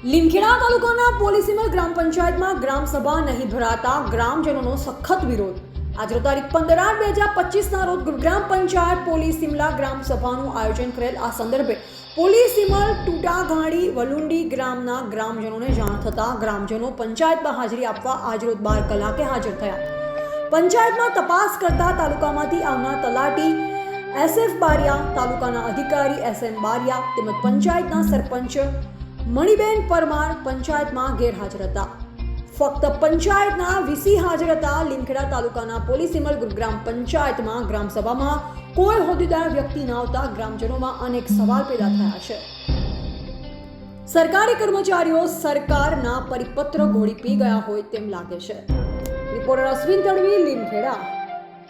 લીમખેડા તાલુકાના પોલીસીમલ ગ્રામ પંચાયતમાં ગ્રામ સભા નહીં ભરાતા ગ્રામજનોનો સખત વિરોધ. આજે તારીખ પંદર આઠ બે હજાર પચીસના રોજ ગ્રામ પંચાયત પોલીસ સિમલા ગ્રામ સભાનું આયોજન કરેલ આ સંદર્ભે પોલીસ સિમલ ટૂટાઘાડી વલુંડી ગ્રામના ગ્રામજનોને જાણ થતાં ગ્રામજનો પંચાયતમાં હાજરી આપવા આજરોજ બાર કલાકે હાજર થયા. પંચાયતમાં તપાસ કરતા તાલુકામાંથી આવનાર તલાટી એસએફ બારિયા, તાલુકાના અધિકારી એસ એમ બારિયા તેમજ પંચાયતના સરપંચ મણિબેન પરમાર પંચાયતમાં ગેરહાજર હતા. ફક્ત પંચાયતના વીસી હાજર હતા. લીમખેડા તાલુકાના પોલીસીમલ ગ્રામ પંચાયતમાં ગ્રામસભામાં કોઈ હોદ્દેદાર વ્યક્તિ ન આવતા ગ્રામજનોમાં અનેક સવાલ પેદા થયા છે. સરકારી કર્મચારીઓ સરકારના પરિપત્ર ઘોડી પી ગયા હોય તેમ લાગે છે. રિપોર્ટર અશ્વિન તડવી, લીમખેડા.